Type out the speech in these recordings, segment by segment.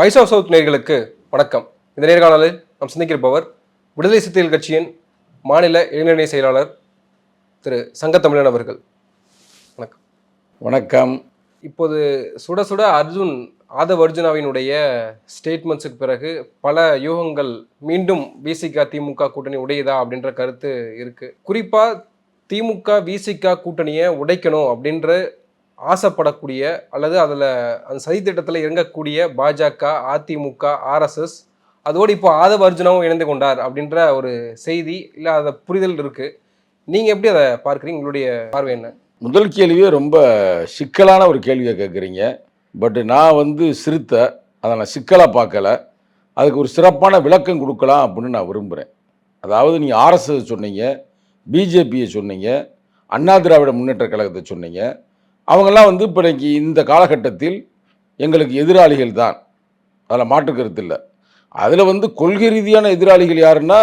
Voice of south நேர்களுக்கு வணக்கம். இந்த நேர்காணலில் நாம் சிந்திக்கிருப்பவர் விடுதலை சிறுத்தைகள் கட்சியின் மாநில இளைஞரணி செயலாளர் திரு சங்கத்தமிழன் அவர்கள். வணக்கம். வணக்கம். இப்போது சுட சுட அர்ஜுன் ஆதவ் அர்ஜுனாவினுடைய ஸ்டேட்மெண்ட்ஸுக்கு பிறகு பல யூகங்கள் மீண்டும் விசிக திமுக கூட்டணி உடையுதா அப்படின்ற கருத்து இருக்கு. குறிப்பா திமுக விசிக கூட்டணியை உடைக்கணும் அப்படின்ற ஆசைப்படக்கூடிய அல்லது அதில் அந்த சதித்திட்டத்தில் இறங்கக்கூடிய பாஜக அதிமுக ஆர்எஸ்எஸ் அதோடு இப்போ ஆதவ அர்ஜுனாவும் இணைந்து கொண்டார் அப்படின்ற ஒரு செய்தி இல்லை அதை புரிதல் இருக்குது நீங்கள் எப்படி அதை பார்க்குறீங்க? உங்களுடைய பார்வை என்ன? முதல் கேள்வியே ரொம்ப சிக்கலான ஒரு கேள்வியை கேட்குறீங்க. பட் நான் வந்து சிறுத்த அதை நான் சிக்கலாக பார்க்கல. அதுக்கு ஒரு சிறப்பான விளக்கம் கொடுக்கலாம் அப்படின்னு நான் விரும்புகிறேன் அதாவது நீங்கள் ஆர்எஸ்எஸ் சொன்னீங்க பிஜேபியை சொன்னீங்க அண்ணா திராவிட முன்னேற்ற கழகத்தை சொன்னீங்க அவங்கெல்லாம் வந்து இப்போ இன்றைக்கி இந்த காலகட்டத்தில் எங்களுக்கு எதிராளிகள் தான். அதில் மாற்று கருத்து இல்லை. அதில் வந்து கொள்கை ரீதியான எதிராளிகள் யாருன்னா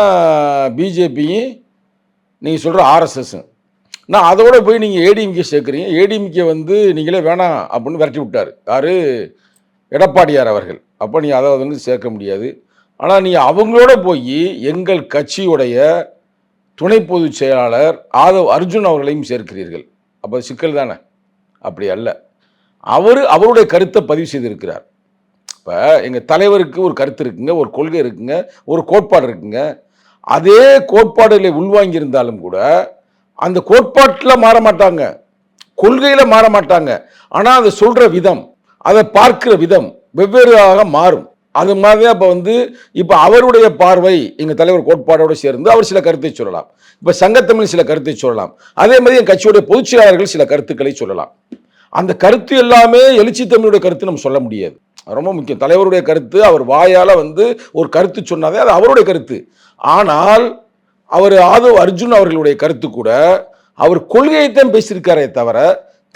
பிஜேபியும் நீங்கள் சொல்கிற ஆர்எஸ்எஸ்ஸும். நான் அதோட போய் நீங்கள் ஏடிஎம்கே சேர்க்குறீங்க. ஏடிஎம்கே வந்து நீங்களே வேணாம் அப்படின்னு விரட்டி விட்டார். யார்? எடப்பாடியார் அவர்கள். அப்போ நீங்கள் அதை வந்து சேர்க்க முடியாது. ஆனால் நீங்கள் அவங்களோட போய் எங்கள் கட்சியுடைய துணை பொதுச் செயலாளர் ஆதவ் அர்ஜுன் அவர்களையும் சேர்க்கிறீர்கள். அப்போ சிக்கல் தானே? அப்படி அல்ல. அவர் அவருடைய கருத்தை பதிவு செய்திருக்கிறார். இப்போ எங்கள் தலைவருக்கு ஒரு கருத்து இருக்குங்க ஒரு கொள்கை இருக்குங்க ஒரு கோட்பாடு இருக்குங்க. அதே கோட்பாடுகளை உள்வாங்கியிருந்தாலும் கூட அந்த கோட்பாட்டில் மாற மாட்டாங்க. கொள்கையில் மாற மாட்டாங்க. ஆனால் அதை சொல்கிற விதம் அதை பார்க்கிற விதம் வெவ்வேறாக மாறும். அது மாதிரி அப்போ வந்து இப்போ அவருடைய பார்வை எங்கள் தலைவர் கோட்பாடோடு சேர்ந்து அவர் சில கருத்தை சொல்லலாம். இப்போ சங்கத்தமிழ் சில கருத்தை சொல்லலாம். அதே மாதிரி என் கட்சியுடைய பொதுச்செயலாளர்கள் சில கருத்துக்களை சொல்லலாம். அந்த கருத்து எல்லாமே எழுச்சி தமிழுடைய கருத்து நம்ம சொல்ல முடியாது. ரொம்ப முக்கியம். தலைவருடைய கருத்து அவர் வாயால் வந்து ஒரு கருத்து சொன்னாதே அது அவருடைய கருத்து. ஆனால் அவர் ஆதவ் அர்ஜுன் அவர்களுடைய கருத்து கூட அவர் கொள்கையைத்தான் பேசியிருக்காரே தவிர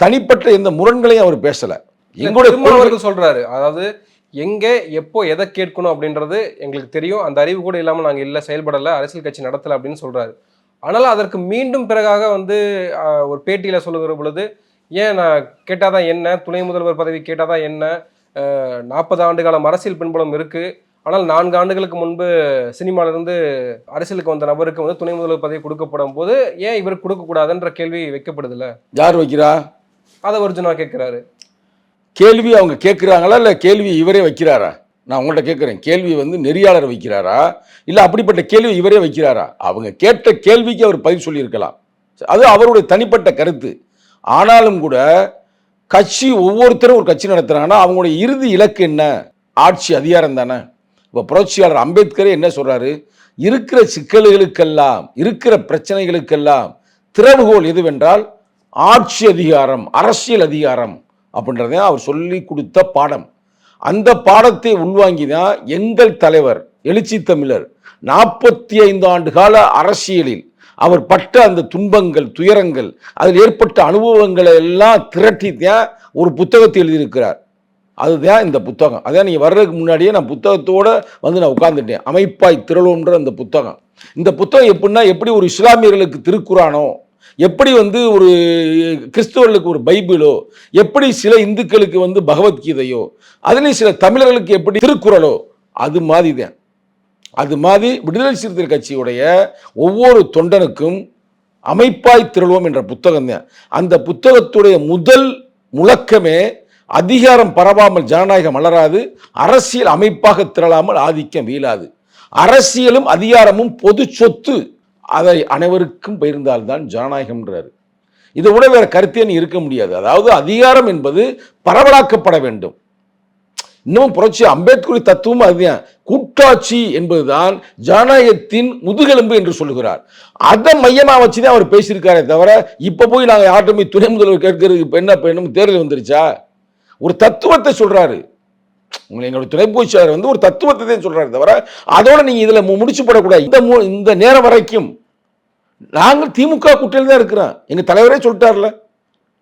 தனிப்பட்ட எந்த முரண்களையும் அவர் பேசல. எங்களுடைய சொல்றாரு. அதாவது எங்க எப்போ எதை கேட்கணும் அப்படின்றது எங்களுக்கு தெரியும். அந்த அறிவு கூட இல்லாம நாங்க இல்ல செயல்படல அரசியல் கட்சி நடத்தல அப்படின்னு சொல்றாரு. ஆனால் அதற்கு மீண்டும் பிறகாக வந்து ஒரு பேட்டியில சொல்லுகிற பொழுது ஏன் நான் கேட்டாதான் என்ன? துணை முதல்வர் பதவி கேட்டாதான் என்ன? நாற்பது ஆண்டு காலம் அரசியல் பின்புலம் இருக்கு. ஆனால் நான்கு ஆண்டுகளுக்கு முன்பு சினிமால இருந்து அரசியலுக்கு வந்த நபருக்கு வந்து துணை முதல்வர் பதவி கொடுக்கப்படும் போது ஏன் இவருக்கு கொடுக்க கூடாதுன்ற கேள்வி வைக்கப்படுதுல்ல யார் வைக்கிறா? அதை ஒரிஜினா கேட்கிறாரு. கேள்வி அவங்க கேட்குறாங்களா? இல்லை கேள்வி இவரே வைக்கிறாரா? நான் உங்கள்கிட்ட கேட்குறேன். கேள்வி வந்து நெறியாளர் வைக்கிறாரா? இல்லை அப்படிப்பட்ட கேள்வி இவரே வைக்கிறாரா? அவங்க கேட்ட கேள்விக்கு அவர் பதில் சொல்லியிருக்கலாம். அது அவருடைய தனிப்பட்ட கருத்து. ஆனாலும் கூட கட்சி ஒவ்வொருத்தரும் ஒரு கட்சி நடத்துகிறாங்கன்னா அவங்களுடைய இறுதி இலக்கு என்ன? ஆட்சி அதிகாரம் தானே. இப்போ புரட்சியாளர் அம்பேத்கரே என்ன சொல்கிறாரு இருக்கிற சிக்கல்களுக்கெல்லாம் இருக்கிற பிரச்சனைகளுக்கெல்லாம் திறவுகோல் எதுவென்றால் ஆட்சி அதிகாரம் அரசியல் அதிகாரம் அப்படின்றத அவர் சொல்லி கொடுத்த பாடம். அந்த பாடத்தை உள்வாங்கி தான் எங்கள் தலைவர் எழுச்சி தமிழர் நாற்பத்தி ஐந்து ஆண்டு கால அரசியலில் அவர் பட்ட அந்த துன்பங்கள் துயரங்கள் அதில் ஏற்பட்ட அனுபவங்களை எல்லாம் திரட்டி தான் ஒரு புத்தகத்தை எழுதியிருக்கிறார். அதுதான் இந்த புத்தகம். அதான் நீங்கள் வர்றதுக்கு முன்னாடியே நான் புத்தகத்தோடு வந்து நான் உட்காந்துட்டேன் அமைப்பாய் திரளோன்ற அந்த புத்தகம். இந்த புத்தகம் எப்படின்னா எப்படி ஒரு இஸ்லாமியர்களுக்கு திருக்குறானோ எப்படி வந்து ஒரு கிறிஸ்துவர்களுக்கு ஒரு பைபிளோ எப்படி சில இந்துக்களுக்கு வந்து பகவத்கீதையோ அதுலேயும் சில தமிழர்களுக்கு எப்படி திருக்குறளோ அது மாதிரி தான். அது மாதிரி விடுதலை சிறுத்தை கட்சியுடைய ஒவ்வொரு தொண்டனுக்கும் அமைப்பாய் திரள்வோம் என்ற புத்தகம் தான். அந்த புத்தகத்துடைய முதல் முழக்கமே அதிகாரம் பரவாமல் ஜனநாயகம் மலராது அரசியல் அமைப்பாக திரளாமல் ஆதிக்கம் வீழாது. அரசியலும் அதிகாரமும் பொது சொத்து அதை அனைவருக்கும் பகிர்ந்தால்தான் ஜனநாயகம்ன்றார். இதை விட வேற கருத்தே இருக்க முடியாது. அதாவது அதிகாரம் என்பது பரவலாக்கப்பட வேண்டும். இன்னும் புரட்சி அம்பேத்கர் தத்துவம் அதுதான். கூட்டாட்சி என்பதுதான் ஜனநாயகத்தின் முதுகெலும்பு என்று சொல்லுகிறார். அதை மையமா வச்சுதான் அவர் பேசியிருக்காரே தவிர இப்போ போய் நாங்கள் யார்கிட்ட போய் துணை முதல்வர் கேட்கறதுக்கு என்ன இப்ப தேர்தல் வந்துருச்சா? ஒரு தத்துவத்தை சொல்கிறாரு உங்களை எங்களோட துணை பொதுச்செயலாளர் வந்து ஒரு தத்துவத்தை தான் சொல்கிறாரு தவிர அதோட நீங்கள் இதில் மு- முடிச்சு போடக்கூடாது. இந்த இந்த நேரம் வரைக்கும் நாங்கள் திமுக கூட்டணியில் தான் இருக்கிறோம். எங்கள் தலைவரே சொல்லிட்டார்ல.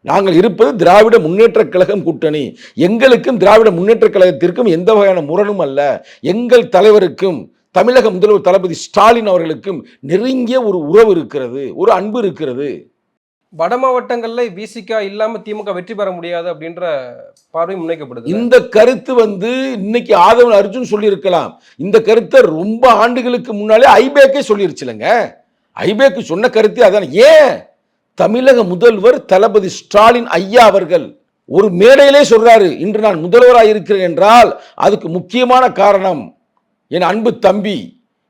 நாங்கள் இருப்பது திராவிட முன்னேற்ற கழகம் கூட்டணி. எங்களுக்கும் திராவிட முன்னேற்ற கழகத்திற்கும் எந்த வகையான முரணும் அல்ல. எங்கள் தலைவருக்கும் தமிழக முதல்வர் தளபதி ஸ்டாலின் அவர்களுக்கும் நெருங்கிய ஒரு உறவு இருக்கிறது ஒரு அன்பு இருக்கிறது. வட மாவட்டங்கள்ல விசிகா இல்லாம திமுக வெற்றி பெற முடியாது அப்படின்ற பார்வை முன்வைக்கப்படுது. இந்த கருத்து வந்து இன்னைக்கு ஆதவன் அர்ஜுன் சொல்லியிருக்கலாம். இந்த கருத்தை ரொம்ப ஆண்டுகளுக்கு முன்னாலே ஐபேக்கே சொல்லிருச்சுலங்க. ஐபேக்கு சொன்ன கருத்து அதான். ஏன்? தமிழக முதல்வர் தளபதி ஸ்டாலின் ஐயா அவர்கள் ஒரு மேடையிலே சொல்றாரு இன்று நான் முதல்வராக இருக்கிறேன் என்றால் அதுக்கு முக்கியமான காரணம் என் அன்பு தம்பி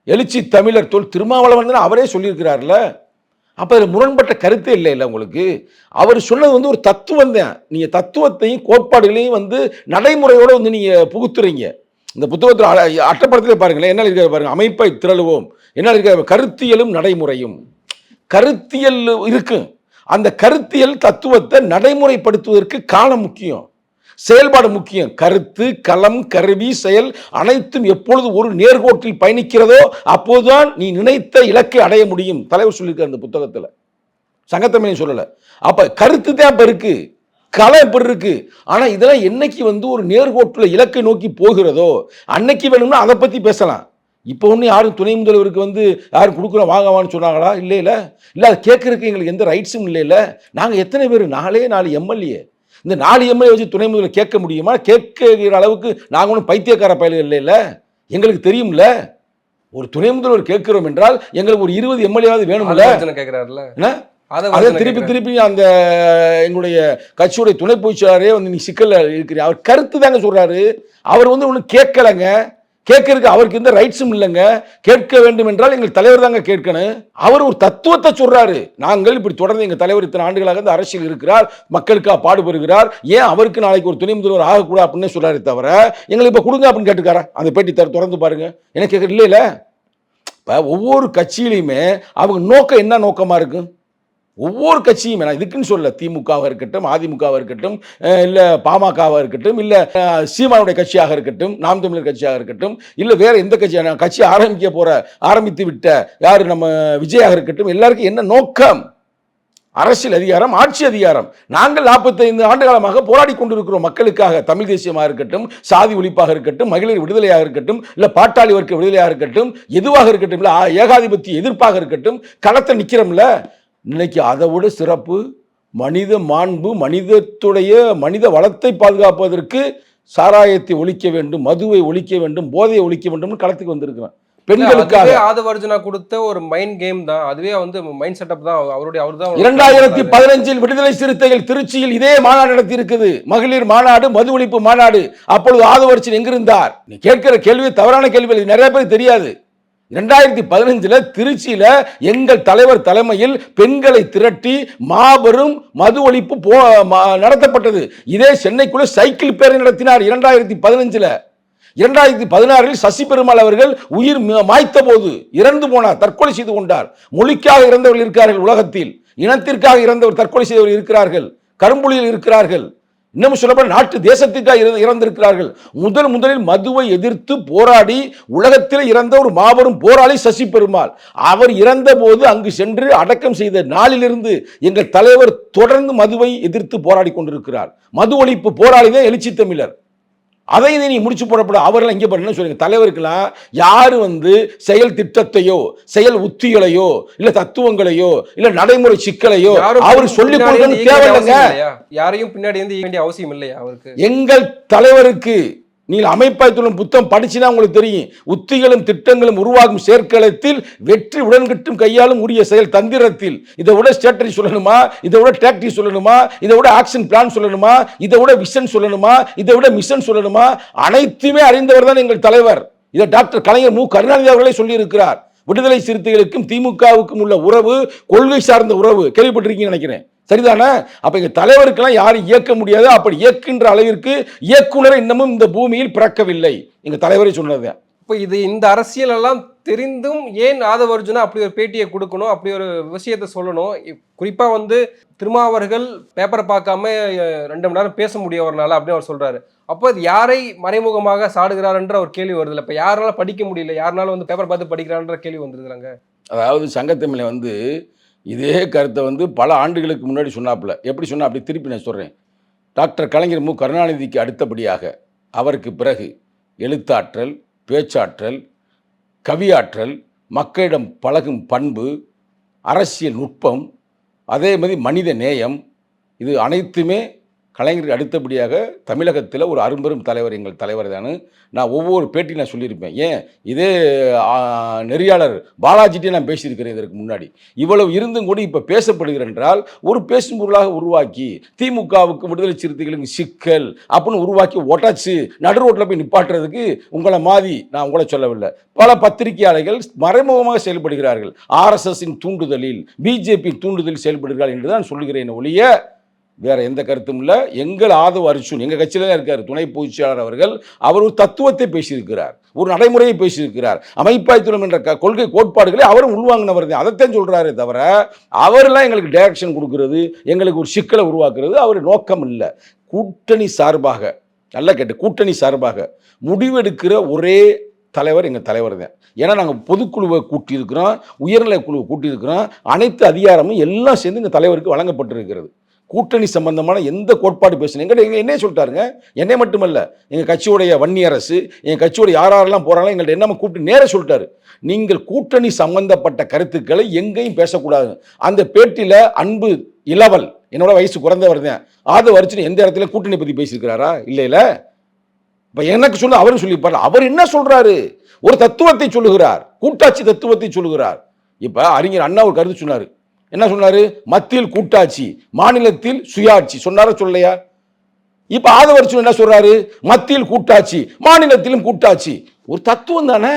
எழுச்சி தமிழர் தொல் திருமாவளவன் அவரே சொல்லியிருக்கிறார்ல. அப்போ அதில் முரண்பட்ட கருத்தே இல்லை இல்லை உங்களுக்கு? அவர் சொன்னது வந்து ஒரு தத்துவம் தான். நீங்கள் தத்துவத்தையும் கோட்பாடுகளையும் வந்து நடைமுறையோடு வந்து நீங்கள் புகுத்துறீங்க. இந்த புத்தகத்தில் அட்டப்படத்திலே பாருங்களேன் என்ன இருக்க பாருங்கள் அமைப்பை திரளுவோம். என்ன இருக்க கருத்தியலும் நடைமுறையும். கருத்தியல் இருக்கும் அந்த கருத்தியல் தத்துவத்தை நடைமுறைப்படுத்துவதற்கு காலம் முக்கியம். செயல்பாடு முக்கியம். கருத்து களம் கருவி செயல் அனைத்தும் எப்பொழுது ஒரு நேர்கோட்டில் பயணிக்கிறதோ அப்போதுதான் நீ நினைத்த இலக்கை அடைய முடியும். தலைவர் சொல்லியிருக்கார் அந்த புத்தகத்தில். சங்கத்தமிழன் சொல்லலை. அப்போ கருத்து தான் இப்போ இருக்கு. களம் இப்ப இருக்கு. ஆனால் இதெல்லாம் என்னைக்கு வந்து ஒரு நேர்கோட்டில் இலக்கை நோக்கி போகிறதோ அன்னைக்கு வேணும்னா அதை பற்றி பேசலாம். இப்போ ஒன்றும் யாரும் துணை முதல்வருக்கு வந்து யாரும் கொடுக்குறோம் வாங்கவான்னு சொன்னாங்களா? இல்லை இல்லை இல்லை அது கேட்கறதுக்கு எங்களுக்கு எந்த ரைட்ஸும் இல்லை இல்லை நாங்கள் எத்தனை பேர்? நாலே நாலு எம்எல்ஏ. இந்த நாலு எம்எல்ஏ வச்சு துணை முதல்வர் கேட்க முடியுமா? கேட்கிற அளவுக்கு நாங்கள் ஒன்றும் பைத்தியக்கார பயல்கள் இல்லைல்ல எங்களுக்கு தெரியும்ல. ஒரு துணை முதல்வர் கேட்கிறோம் என்றால் எங்களுக்கு ஒரு இருபது எம்எல்ஏவாவது வேணும்ல. என்ன? அதை திருப்பி. திருப்பி அந்த எங்களுடைய கட்சியுடைய துணை பொதுச்செயலாளரே வந்து நீ சிக்கல்ல இருக்கிறீங்க அவர் கருத்து தாங்க சொல்றாரு. அவர் வந்து ஒன்றும் கேட்கலங்க. கேட்கறதுக்கு அவருக்கு எந்த ரைட்ஸும் இல்லைங்க. கேட்க வேண்டும் என்றால் எங்கள் தலைவர் தாங்க கேட்கணும். அவர் ஒரு தத்துவத்தை சொல்றாரு. நாங்கள் இப்படி தொடர்ந்து எங்கள் தலைவர் இத்தனை ஆண்டுகளாக இந்த அரசியல் இருக்கிறார். மக்களுக்காக பாடுபடுகிறார். ஏன் அவருக்கு நாளைக்கு ஒரு துணை முதல்வர் ஆகக்கூடாது அப்படின்னு சொல்றாரு தவிர எங்களுக்கு இப்போ கொடுங்க அப்படின்னு கேட்டுக்காரா அந்த பேட்டி தர தொடர்ந்து பாருங்க. எனக்கு இல்லை இல்லையில இப்போ ஒவ்வொரு கட்சியிலையுமே அவங்க நோக்கம் என்ன நோக்கமாக இருக்கும் ஒவ்வொரு கட்சியும் நான் இதுக்குன்னு சொல்ல திமுகவாக இருக்கட்டும் அதிமுகவாக இருக்கட்டும் இல்லை பாமகவாக இருக்கட்டும் இல்லை சீமானுடைய கட்சியாக இருக்கட்டும் நாம் தமிழர் கட்சியாக இருக்கட்டும் இல்லை வேற எந்த கட்சியாக கட்சி ஆரம்பிக்க போற ஆரம்பித்து விட்ட யார்? நம்ம விஜயாக இருக்கட்டும் எல்லாருக்கும் என்ன நோக்கம்? அரசியல் அதிகாரம் ஆட்சி அதிகாரம். நாங்கள் நாற்பத்தைந்து ஆண்டு காலமாக போராடி கொண்டிருக்கிறோம் மக்களுக்காக. தமிழ் தேசியமாக இருக்கட்டும் சாதி ஒழிப்பாக இருக்கட்டும் மகளிர் விடுதலையாக இருக்கட்டும் இல்லை பாட்டாளி வர்க்க விடுதலையாக இருக்கட்டும் எதுவாக இருக்கட்டும் இல்லை ஏகாதிபத்திய எதிர்ப்பாக இருக்கட்டும் களத்தை நிற்கிறோம்ல இன்னைக்கு அதை விட சிறப்பு மனித மாண்பு மனிதத்துடைய மனித வளத்தை பாதுகாப்பதற்கு சாராயத்தை ஒழிக்க வேண்டும் மதுவை ஒழிக்க வேண்டும் போதையை ஒழிக்க வேண்டும்னு களத்துக்கு வந்திருக்கிறேன். பெண்களுக்காக. ஆதவர்ஜுனா கொடுத்த ஒரு மைண்ட் கேம் தான். அதுவே வந்து மைண்ட் செட்டப் தான். அவருடைய அவர் தான் இரண்டாயிரத்தி பதினஞ்சில் விடுதலை சிறுத்தைகள் திருச்சியில் இதே மாநாடு நடத்தி இருக்குது மகளிர் மாநாடு மது ஒழிப்பு மாநாடு. அப்பொழுது ஆதவர்ச்சன் எங்கிருந்தார்? நீ கேட்கிற கேள்வி தவறான கேள்வி இது நிறைய பேருக்கு தெரியாது. இரண்டாயிரத்தி பதினஞ்சில் திருச்சியில் எங்கள் தலைவர் தலைமையில் பெண்களை திரட்டி மாபெரும் மது ஒழிப்பு போ நடத்தப்பட்டது. இதே சென்னைக்குள்ள சைக்கிள் பேரணி நடத்தினார் இரண்டாயிரத்தி பதினஞ்சில். இரண்டாயிரத்தி பதினாறில் சசி பெருமாள் அவர்கள் உயிர் மாய்த்த போது இறந்து போனார் தற்கொலை செய்து கொண்டார். மொழிக்காக இறந்தவர்கள் இருக்கிறார்கள் உலகத்தில். இனத்திற்காக இறந்தவர் தற்கொலை செய்தவர் இருக்கிறார்கள். கரும்புலியில் இருக்கிறார்கள். இன்னும் சொல்லப்போனால் நாட்டு தேசத்துக்காக இறந்து- இறந்திருக்கிறார்கள். முதல் முதலில் மதுவை எதிர்த்து போராடி உலகத்தில் இறந்த ஒரு மாபெரும் போராளி சசி பெருமாள் அவர் இறந்த போது அங்கு சென்று அடக்கம் செய்த நாளிலிருந்து எங்கள் தலைவர் தொடர்ந்து மதுவை எதிர்த்து போராடி கொண்டிருக்கிறார். மது ஒழிப்பு போராளி தான் எழுச்சி தமிழர். அதை நீ முடிச்சு போடப்பட. அவர்கள் இங்கே பண்ணு சொல்லுங்க? தலைவருக்கெல்லாம் யாரு வந்து செயல் திட்டத்தையோ செயல் உத்திகளையோ இல்ல தத்துவங்களையோ இல்ல நடைமுறை சிக்கலையோ அவர் சொல்லிக் கொடுக்கணும் தேவையில்லைங்க. யாரையும் பின்னாடி இருந்து வேண்டிய அவசியம் இல்லையா அவருக்கு? எங்கள் தலைவருக்கு நீங்கள் அமைப்பாய் புத்தம் படிச்சுன்னா படிச்சுனா உங்களுக்கு தெரியும். உத்திகளும் திட்டங்களும் உருவாகும் செயற்களத்தில் வெற்றி உடன்கிட்டும் கையாலும் உரிய செயல் தந்திரத்தில். இதை விட ஸ்ட்ராட்டஜி சொல்லணுமா? இதை விட டாக்டிக் சொல்லணுமா? இதை விட ஆக்ஷன் பிளான் சொல்லணுமா? இதை விட விஷன் சொல்லணுமா? இதை விட மிஷன் சொல்லணுமா? அனைத்துமே அறிந்தவர் தான் எங்கள் தலைவர். இதை டாக்டர் கலைஞர் மு. கருணாநிதி அவர்களே சொல்லியிருக்கிறார். விடுதலை சிறுத்தைகளுக்கும் திமுகவுக்கும் உள்ள உறவு கொள்கை சார்ந்த உறவு. கேள்விப்பட்டிருக்கீங்கன்னு நினைக்கிறேன். சரிதானே? அப்ப எங்க தலைவருக்கெல்லாம் யாரும் இயக்க முடியாது. அப்படி இயக்குன்ற அளவிற்கு இயக்குனர் இன்னமும் இந்த பூமியில் பிறக்கவில்லை. எங்க தலைவரே சொன்னது இப்போ இது இந்த அரசியல் எல்லாம் தெரிந்தும் ஏன் ஆதவர்ஜுனா அப்படி ஒரு பேட்டியை கொடுக்கணும் அப்படி ஒரு விஷயத்த சொல்லணும்? குறிப்பாக வந்து திருமாவர்கள் பேப்பரை பார்க்காம ரெண்டு மணி நேரம் பேச முடியவர்னால அப்படின்னு அவர் சொல்கிறாரு அப்போ அது யாரை மறைமுகமாக சாடுகிறாருன்ற ஒரு கேள்வி வருதுல்ல இப்போ யாரால படிக்க முடியல யாருனாலும் வந்து பேப்பர் பார்த்து படிக்கிறான்ற கேள்வி வந்துருக்குறாங்க அதாவது சங்கத்தமிழை வந்து இதே கருத்தை வந்து பல ஆண்டுகளுக்கு முன்னாடி சொன்னாப்புல. எப்படி சொன்னால் அப்படி திருப்பி நான் சொல்கிறேன் டாக்டர் கலைஞர் மு. கருணாநிதிக்கு அடுத்தபடியாக அவருக்கு பிறகு எழுத்தாற்றல் பேச்சாற்றல் கவியாற்றல் மக்களிடம் பழகும் பண்பு அரசியல் நுட்பம் அதே மாதிரி மனித நேயம் இது அனைத்துமே கலைஞருக்கு அடுத்தபடியாக தமிழகத்தில் ஒரு அரும்பெரும் தலைவர் எங்கள் தலைவர் தான் நான் ஒவ்வொரு பேட்டி நான் சொல்லியிருப்பேன். ஏன்? இதே நெறியாளர் பாலாஜிட்டே நான் பேசியிருக்கிறேன் இதற்கு முன்னாடி. இவ்வளவு இருந்தும் கூட இப்போ பேசப்படுகிற என்றால் ஒரு பேசும் பொருளாக உருவாக்கி திமுகவுக்கு விடுதலை சிறுத்தைகளுக்கு சிக்கல் அப்படின்னு உருவாக்கி ஒட்டாச்சு நடு ரோட்டில் போய் நிப்பாட்டுறதுக்கு உங்களை மாதிரி நான் உங்களை சொல்லவில்லை. பல பத்திரிகையாளர்கள் மறைமுகமாக செயல்படுகிறார்கள். ஆர்எஸ்எஸ்ஸின் தூண்டுதலில் பிஜேபி தூண்டுதலில் செயல்படுகிறார்கள் என்று தான் சொல்லுகிறேன் ஒழிய வேற எந்த கருத்தும் இல்லை. எங்கள் ஆதவ அர்ஜுன் எங்கள் கட்சியில தான் இருக்கார் துணை பொதுச்செயலாளர் அவர்கள் அவர் ஒரு தத்துவத்தை பேசியிருக்கிறார் ஒரு நடைமுறையை பேசியிருக்கிறார். அமைப்பாய்த்துறம் என்ற க- கொள்கை கோட்பாடுகளை அவரும் உள்வாங்கினவர் தான். அதைத்தான் சொல்கிறாரே தவிர அவரெல்லாம் எங்களுக்கு டைரக்ஷன் கொடுக்கறது எங்களுக்கு ஒரு சிக்கலை உருவாக்குறது அவர் நோக்கம் இல்லை. கூட்டணி சார்பாக நல்லா கேட்டு கூட்டணி சார்பாக முடிவெடுக்கிற ஒரே தலைவர் எங்கள் தலைவர் தான். ஏன்னா நாங்கள் பொதுக்குழுவை கூட்டியிருக்கிறோம் உயர்நிலை குழுவை கூட்டியிருக்கிறோம் அனைத்து அதிகாரமும் எல்லாம் சேர்ந்து எங்கள் தலைவருக்கு வழங்கப்பட்டிருக்கிறது. கூட்டணி சம்பந்தமான எந்த கோட்பாடு பேசணும் எங்கிட்ட எங்கள் என்ன சொல்லிட்டாருங்க. என்னை மட்டுமல்ல எங்கள் கட்சியுடைய வன்னி அரசு எங்கள் கட்சியோட யார் யாரெல்லாம் போகிறாங்களோ எங்கள்கிட்ட என்னமா கூப்பிட்டு நேராக சொல்லிட்டாரு. நீங்கள் கூட்டணி சம்பந்தப்பட்ட கருத்துக்களை எங்கேயும் பேசக்கூடாது. அந்த பேட்டியில் அன்பு இளவல் என்னோட வயசு குறைந்தவர் தான் ஆத வரிச்சு எந்த இடத்துல கூட்டணி பற்றி பேசியிருக்கிறாரா? இல்லையில? இப்போ எனக்கு சொல்ல அவரும் சொல்லியிருப்பார். அவர் என்ன சொல்கிறாரு ஒரு தத்துவத்தை சொல்லுகிறார். கூட்டாட்சி தத்துவத்தை சொல்லுகிறார். இப்போ அறிஞர் அண்ணா ஒரு கருத்து சொன்னார். என்ன சொன்னாரு? மத்தியில் கூட்டாட்சி மாநிலத்தில் சுயாட்சி. சொன்னாரா சொல்லலையா? இப்ப ஆதவர்ச்சன் என்ன சொல்றாரு? மத்தியில் கூட்டாட்சி மாநிலத்திலும் கூட்டாட்சி. ஒரு தத்துவம் தானே?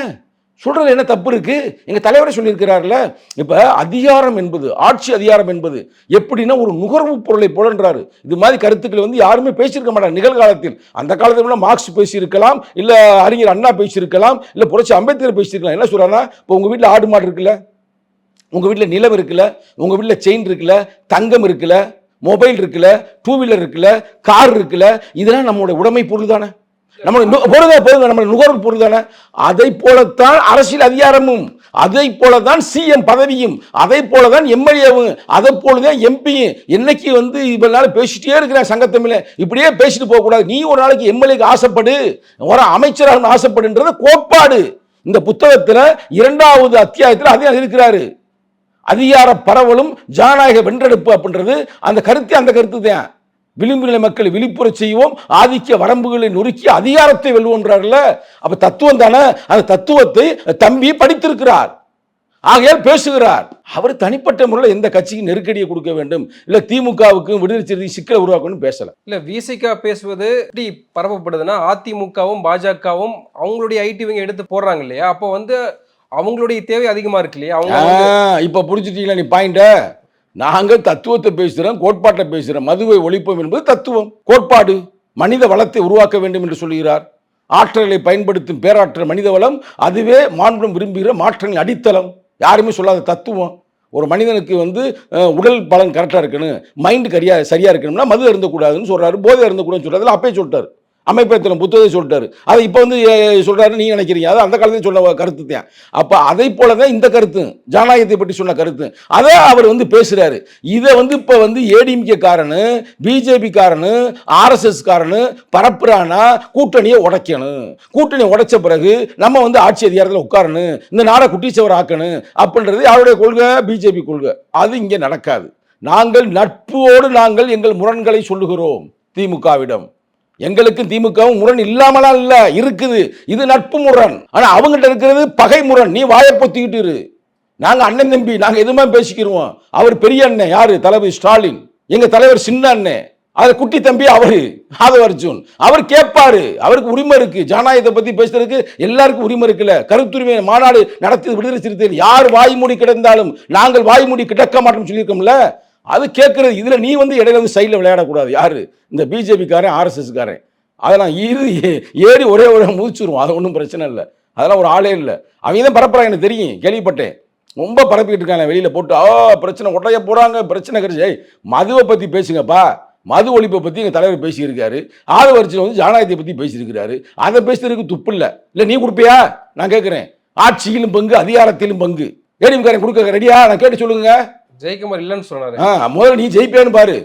சொல்றது என்ன தப்பு இருக்கு? எங்க தலைவரே சொல்லியிருக்கிறார்ல இப்ப அதிகாரம் என்பது ஆட்சி அதிகாரம் என்பது எப்படின்னா ஒரு நுகர்வு பொருளை போலன்றாரு. இது மாதிரி கருத்துக்களை வந்து யாருமே பேசியிருக்க மாட்டாங்க நிகழ்காலத்தில். அந்த காலத்தில் மார்க்ஸ் பேசியிருக்கலாம் இல்ல அறிஞர் அண்ணா பேசியிருக்கலாம் இல்ல புரட்சி அம்பேத்கர் பேசியிருக்கலாம். என்ன சொல்றாருன்னா இப்போ உங்க வீட்டில் ஆடு மாடு இருக்குல்ல? உங்கள் வீட்டில் நிலம் இருக்குல்ல உங்கள் வீட்டில் செயின் இருக்குல்ல தங்கம் இருக்குல்ல மொபைல் இருக்குல்ல டூ வீலர் இருக்குல்ல கார் இருக்குல்ல இதெல்லாம் நம்மளுடைய உடைமை பொருள் தானே. நம்மளுடைய நு- பொருள் பொருள் நம்மளுடைய நுகர்வு பொருள் தானே. அதை போலத்தான் அரசியல் அதிகாரமும். அதை போலதான் சிஎம் பதவியும். அதை போலதான் எம்எல்ஏவும் அதை போலதான் எம்பியும் என்னைக்கு வந்து இவ்வளவு நாள் பேசிட்டே இருக்கிறேன் சங்கத்தமிழ இப்படியே பேசிட்டு போகக்கூடாது. நீ ஒரு நாளைக்கு எம்எல்ஏக்கு ஆசைப்படு. ஒரு அமைச்சராக ஆசைப்படுன்றது கோட்பாடு. இந்த புத்தகத்தில் இரண்டாவது அத்தியாயத்தில் அதையும் இருக்கிறாரு அதிகார பரவலும் ஜனநாயக வென்றெடுப்பு அப்படின்றது அந்த கருத்து அந்த கருத்து தான். விளிம்பு நிலை மக்களை விழிப்புற செய்வோம் ஆதிக்க வரம்புகளை நொறுக்கி அதிகாரத்தை வெல்வோன்றார்ல அப்ப தத்துவம் தானே? அந்த தத்துவத்தை தம்பி படித்திருக்கிறார். ஆகையால் பேசுகிறார். அவர் தனிப்பட்ட முறையில் எந்த கட்சிக்கு நெருக்கடியை கொடுக்க வேண்டும் இல்ல திமுகவுக்கும் விடுதலை சிறுத்தை சிக்கலை உருவாக்கணும்னு பேசல. இல்ல விசிகா பேசுவது எப்படி பரப்பப்படுதுன்னா அதிமுகவும் பாஜகவும் அவங்களுடைய ஐடிவிங்க எடுத்து போடுறாங்க இல்லையா? அப்போ வந்து அவங்களுடைய தேவை அதிகமா இருக்கு இல்லையா? அவங்க இப்ப புரிஞ்சுட்டீங்களா நீ பாயிண்ட நாங்கள் தத்துவத்தை பேசுகிறோம் கோட்பாட்டை பேசுகிறோம் மதுவை ஒழிப்போம் என்பது தத்துவம் கோட்பாடு. மனித வளத்தை உருவாக்க வேண்டும் என்று சொல்கிறார் ஆற்றலை பயன்படுத்தும் பேராற்றல் மனித வளம் அதுவே மாண்பும் விரும்புகிற மாற்றங்களின் அடித்தளம். யாருமே சொல்லாத தத்துவம். ஒரு மனிதனுக்கு வந்து உடல் பலன் கரெக்டாக இருக்கணும் மைண்டு கரியா சரியாக இருக்கணும்னா மது இருந்தக்கூடாதுன்னு சொல்கிறாரு போதை இருந்தக்கூடாதுன்னு சொல்கிறாரு அப்பயே சொல்லிட்டாரு. அமைப்பேத்தனம் புத்தகத்தை சொல்லிட்டாரு. அதை இப்போ வந்து சொல்கிறாரு நீ நினைக்கிறீங்க. அது அந்த காலத்தில் சொன்ன கருத்து தான். அப்போ அதை போல தான் இந்த கருத்து ஜனநாயகத்தை பற்றி சொன்ன கருத்து. அதை அவர் வந்து பேசுகிறாரு இதை வந்து இப்போ வந்து ஏடிஎம்கே காரனு பிஜேபி காரனு ஆர்எஸ்எஸ் காரனு பரப்புறானா கூட்டணியை உடைக்கணும். கூட்டணி உடைச்ச பிறகு நம்ம வந்து ஆட்சி அதிகாரத்தில் உட்காரணும். இந்த நாடை குட்டிச்சவர் ஆக்கணும் அப்படின்றது அவருடைய கொள்கை பிஜேபி கொள்கை. அது இங்கே நடக்காது. நாங்கள் நட்போடு நாங்கள் எங்கள் முரண்களை சொல்லுகிறோம் திமுகவிடம். எங்களுக்கு திமுகவும் முரண் இல்லாமலாம் இல்லை. இருக்குது. இது நட்பு முரண். ஆனால் அவங்ககிட்ட இருக்கிறது பகை முரண். நீ வாயை பொத்திக்கிட்டு இரு. நாங்கள் அண்ணன் தம்பி. நாங்கள் எதுவுமே பேசிக்கிடுவோம் அவர் பெரிய அண்ணன். யாரு? தலைவர் ஸ்டாலின். எங்கள் தலைவர் சின்ன அண்ணன். அது குட்டி தம்பி அவரு. ஆதவ அர்ஜுன். அவர் கேட்பாரு. அவருக்கு உரிமை இருக்கு. ஜனநாயகத்தை பத்தி பேசுறதுக்கு எல்லாருக்கும் உரிமை இருக்குல்ல. கருத்துரிமை மாநாடு நடத்தி விடுதலை சிறுத்தைகள். யார் வாய்மூடி கிடந்தாலும் நாங்கள் வாய்மூடி கிடக்க மாட்டோம் சொல்லியிருக்கோம்ல. அது கேட்குறது இதில் நீ வந்து இடையில வந்து சைடில் விளையாடக்கூடாது. யாரு? இந்த பிஜேபிக்காரன் ஆர்எஸ்எஸ்காரன் அதெல்லாம் இரு ஏறி ஒரே ஒரே முதிச்சுருவோம் அது ஒன்றும் பிரச்சனை இல்லை. அதெல்லாம் ஒரு ஆளே இல்லை. அவங்க தான் பரப்புறாங்க எனக்கு தெரியும். கேள்விப்பட்டேன். ரொம்ப பரப்பிக்கிட்டு இருக்காங்க வெளியில் போட்டு ஆ பிரச்சனை உடைய போகிறாங்க பிரச்சனை கிடைச்சி. மதுவை பற்றி பேசுங்கப்பா. மது ஒழிப்பை பற்றி எங்கள் தலைவர் பேசியிருக்காரு. ஆதவரிச்சியில் வந்து ஜனநாயகத்தை பற்றி பேசியிருக்கிறாரு. அதை பேசுறதுக்கு துப்பு இல்லை. இல்லை நீ கொடுப்பியா? நான் கேட்குறேன் ஆட்சியிலும் பங்கு அதிகாரத்திலும் பங்கு. ஏடிஎம்காரன் கொடுக்க ரெடியா? நான் கேட்டு சொல்லுங்கள் ஜெயக்குமார் இல்லைன்னு சொன்னாரு. ஆ முதல்ல நீ ஜெயிப்பேன்னு பாரு.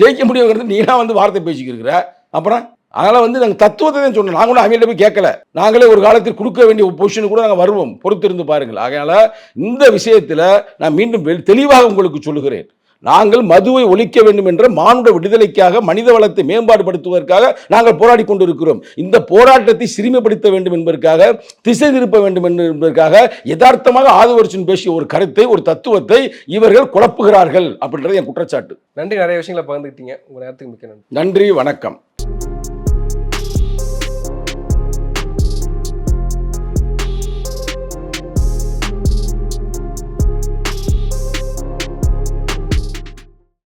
ஜெயிக்க முடியுங்கிறது நீனா வந்து வார்த்தை பேசிக்கிருக்கிற. அப்புறம் அதனால் வந்து நாங்கள் தத்துவத்தை தான் சொன்னோம். நாங்கள் கூட அவங்கள்ட்ட போய் கேட்கல. நாங்களே ஒரு காலத்தில் கொடுக்க வேண்டிய பொசிஷன் கூட நாங்கள் வருவோம். பொறுத்திருந்து பாருங்கள். அதனால் இந்த விஷயத்தில் நான் மீண்டும் தெளிவாக உங்களுக்கு சொல்லுகிறேன். நாங்கள் மதுவை ஒழிக்க வேண்டும் என்ற மானுட விடுதலைக்காக மனித வளத்தை மேம்பாடுபடுத்துவதற்காக நாங்கள் போராடி கொண்டிருக்கிறோம். இந்த போராட்டத்தை சிறுமைப்படுத்த வேண்டும் என்பதற்காக திசை திருப்ப வேண்டும் என்பதற்காக யதார்த்தமாக ஆதவர்ஷன் பேசிய ஒரு கருத்தை ஒரு தத்துவத்தை இவர்கள் குழப்புகிறார்கள் அப்படின்றது என் குற்றச்சாட்டு. நன்றி. நிறைய விஷயங்களை பகிர்ந்துக்கிட்டீங்க. உங்க நேரத்துக்கு மிக்க நன்றி. நன்றி வணக்கம்.